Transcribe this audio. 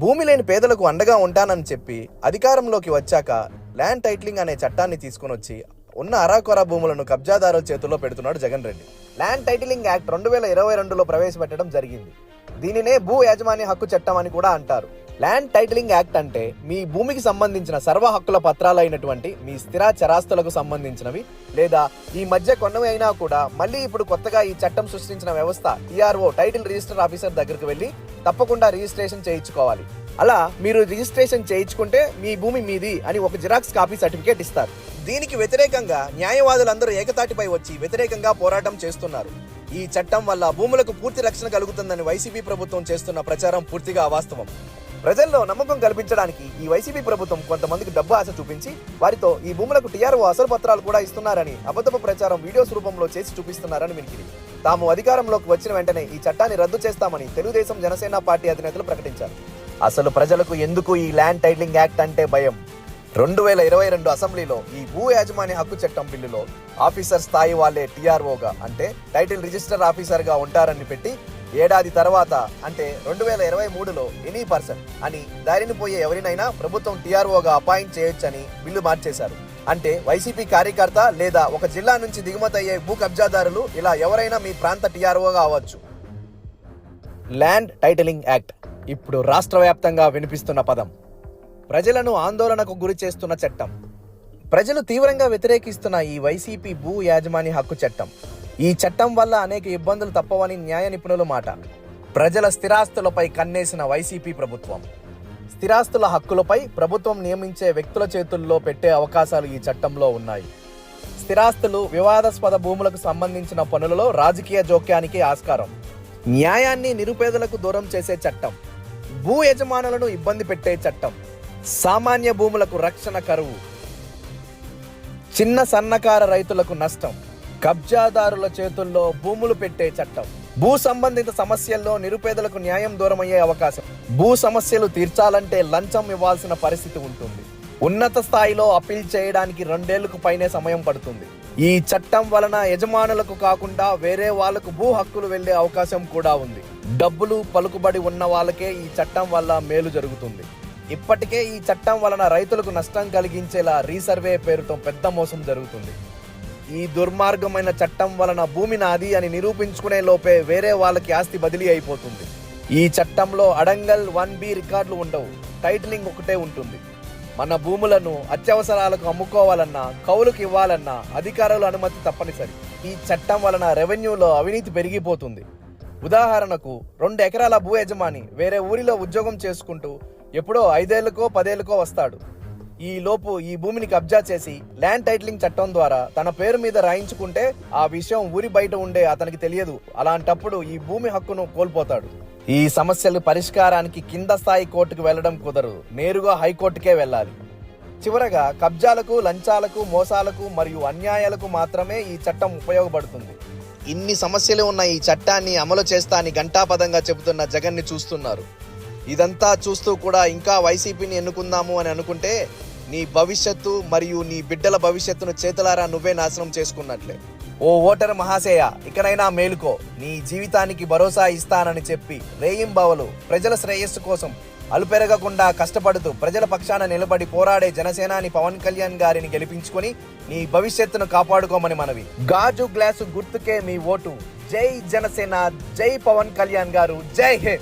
భూమి లేని పేదలకు అండగా ఉంటానని చెప్పి అధికారంలోకి వచ్చాక ల్యాండ్ టైటిలింగ్ అనే చట్టాన్ని తీసుకుని వచ్చి ఉన్న అరాకొరా భూములను కబ్జాదారుల చేతుల్లో పెడుతున్నాడు Jagan Reddy. Land titling act రెండు వేల ఇరవై రెండులో ప్రవేశపెట్టడం జరిగింది. దీనినే భూ యాజమాన్య హక్కు చట్టం అని కూడా అంటారు. ల్యాండ్ టైటిలింగ్ యాక్ట్ అంటే మీ భూమికి సంబంధించిన సర్వ హక్కుల పత్రాలైనటువంటి మీ స్థిర చరాస్తులకు సంబంధించినవి లేదా ఈ మధ్య కొన్నవి అయినా కూడా మళ్ళీ ఇప్పుడు కొత్తగా ఈ చట్టం సృష్టించిన వ్యవస్థ టీఆర్ఓ టైటిల్ రిజిస్టర్ ఆఫీసర్ దగ్గరికి వెళ్ళి తప్పకుండా రిజిస్ట్రేషన్ చేయించుకోవాలి. అలా మీరు రిజిస్ట్రేషన్ చేయించుకుంటే మీ భూమి మీది అని ఒక జిరాక్స్ కాపీ సర్టిఫికేట్ ఇస్తారు. దీనికి వ్యతిరేకంగా న్యాయవాదులందరూ ఏకతాటిపై వచ్చి వ్యతిరేకంగా పోరాటం చేస్తున్నారు. ఈ చట్టం వల్ల భూములకు పూర్తి రక్షణ కలుగుతుందని వైసీపీ ప్రభుత్వం చేస్తున్న ప్రచారం పూర్తిగా అవాస్తవం. ప్రజల్లో నమ్మకం కల్పించడానికి ఈ వైసీపీ ప్రభుత్వం కొంతమందికి డబ్బు ఆశ చూపించి వారితో ఈ భూములకు టీఆర్ఓ అసలు పత్రాలు కూడా ఇస్తున్నారని అబద్ధపు ప్రచారం వీడియోస్ రూపంలో చేసి చూపిస్తున్నారని వినికిడి. తాము అధికారంలోకి వచ్చిన వెంటనే ఈ చట్టాన్ని రద్దు చేస్తామని తెలుగుదేశం జనసేన పార్టీ అధినేతలు ప్రకటించారు. అసలు ప్రజలకు ఎందుకు ఈ ల్యాండ్ టైటిలింగ్ యాక్ట్ అంటే భయం? రెండు వేల ఇరవై రెండు అసెంబ్లీలో ఈ భూ యాజమాన్య హక్కు చట్టం బిల్లులో ఆఫీసర్ స్థాయి వాళ్ళే టీఆర్ఓగా అంటే టైటిల్ రిజిస్టర్ ఆఫీసర్గా ఉంటారని పెట్టి ఏడాది తర్వాత అంటే రెండు వేల ఇరవై మూడులో ఎనీ పర్సన్ అని దారిని పోయే ఎవరినైనా ప్రభుత్వం టీఆర్ఓగా అపాయింట్ చేయొచ్చని బిల్లు మార్చేశారు. అంటే వైసీపీ కార్యకర్త లేదా ఒక జిల్లా నుంచి దిగుమతి అయ్యే భూ కబ్జాదారులు ఇలా ఎవరైనా మీ ప్రాంత టీఆర్ఓగా అవ్వచ్చు. ల్యాండ్ టైటిలింగ్ యాక్ట్ ఇప్పుడు రాష్ట్ర వ్యాప్తంగా వినిపిస్తున్న పదం. ప్రజలను ఆందోళనకు గురి చేస్తున్న చట్టం. ప్రజలు తీవ్రంగా వ్యతిరేకిస్తున్న ఈ వైసీపీ భూ యాజమాన్య హక్కు చట్టం. ఈ చట్టం వల్ల అనేక ఇబ్బందులు తప్పవని న్యాయ నిపుణుల మాట. ప్రజల స్థిరాస్తులపై కన్నేసిన వైసీపీ ప్రభుత్వం. స్థిరాస్తుల హక్కులపై ప్రభుత్వం నియమించే వ్యక్తుల చేతుల్లో పెట్టే అవకాశాలు ఈ చట్టంలో ఉన్నాయి. స్థిరాస్తులు వివాదాస్పద భూములకు సంబంధించిన పనులలో రాజకీయ జోక్యానికి ఆస్కారం. న్యాయాన్ని నిరుపేదలకు దూరం చేసే చట్టం. భూ యజమానులను ఇబ్బంది పెట్టే చట్టం. సామాన్య భూములకు రక్షణ కరువు. చిన్న సన్నకార రైతులకు నష్టం. కబ్జాదారుల చేతుల్లో భూములు పెట్టే చట్టం. భూ సంబంధిత సమస్యల్లో నిరుపేదలకు న్యాయం దూరమయ్యే అవకాశం. భూ సమస్యలు తీర్చాలంటే లంచం ఇవ్వాల్సిన పరిస్థితి ఉంటుంది. ఉన్నత స్థాయిలో అప్పీల్ చేయడానికి రెండేళ్ళకు పైనే సమయం పడుతుంది. ఈ చట్టం వలన యజమానులకు కాకుండా వేరే వాళ్ళకు భూ హక్కులు వెళ్ళే అవకాశం కూడా ఉంది. డబ్బులు పలుకుబడి ఉన్న వాళ్ళకే ఈ చట్టం వల్ల మేలు జరుగుతుంది. ఇప్పటికే ఈ చట్టం వలన రైతులకు నష్టం కలిగించేలా రీసర్వే పేరుతో పెద్ద మోసం జరుగుతుంది. ఈ దుర్మార్గమైన చట్టం వలన భూమి నాది అని నిరూపించుకునే లోపే వేరే వాళ్ళకి ఆస్తి బదిలీ అయిపోతుంది. ఈ చట్టంలో అడంగల్ వన్ బి రికార్డులు ఉండవు. టైటిలింగ్ ఒకటే ఉంటుంది. మన భూములను అత్యవసరాలకు అమ్ముకోవాలన్నా కౌలుకి ఇవ్వాలన్నా అధికారుల అనుమతి తప్పనిసరి. ఈ చట్టం వలన రెవెన్యూలో అవినీతి పెరిగిపోతుంది. ఉదాహరణకు రెండు ఎకరాల భూ యజమాని వేరే ఊరిలో ఉద్యోగం చేసుకుంటూ ఎప్పుడో ఐదేళ్ళకో పదేళ్ళకో వస్తాడు. ఈ లోపు ఈ భూమిని కబ్జా చేసి ల్యాండ్ టైటిలింగ్ చట్టం ద్వారా తన పేరు మీద రాయించుకుంటే ఆ విషయం ఊరి బయట ఉండే అతనికి తెలియదు. అలాంటప్పుడు ఈ భూమి హక్కును కోల్పోతాడు. ఈ సమస్యలు పరిష్కారానికి కింద స్థాయి కోర్టుకు వెళ్ళడం కుదరదు. నేరుగా హైకోర్టుకే వెళ్ళాలి. చివరగా కబ్జాలకు లంచాలకు మోసాలకు మరియు అన్యాయాలకు మాత్రమే ఈ చట్టం ఉపయోగపడుతుంది. ఇన్ని సమస్యలు ఉన్న ఈ చట్టాన్ని అమలు చేస్తా అని ఘంటాపదంగా చెబుతున్న జగన్ని చూస్తున్నారు. ఇదంతా చూస్తూ కూడా ఇంకా వైసీపీని ఎన్నుకుందాము అని అనుకుంటే నీ భవిష్యత్తు మరియు నీ బిడ్డల భవిష్యత్తును చేతులారా నువ్వే నాశనం చేసుకున్నట్లే. ఓ ఓటర్ మహాశయ ఇకనైనా మేలుకో. నీ జీవితానికి భరోసా ఇస్తానని చెప్పి రేయింబవలు ప్రజల శ్రేయస్సు కోసం అలుపెరగకుండా కష్టపడుతూ ప్రజల పక్షాన నిలబడి పోరాడే జనసేనాని పవన్ కళ్యాణ్ గారిని గెలిపించుకొని నీ భవిష్యత్తును కాపాడుకోమని మనవి. గాజు గ్లాసు గుర్తుకే మీ ఓటు. జై జనసేన జై పవన్ కళ్యాణ్ గారు. జై హే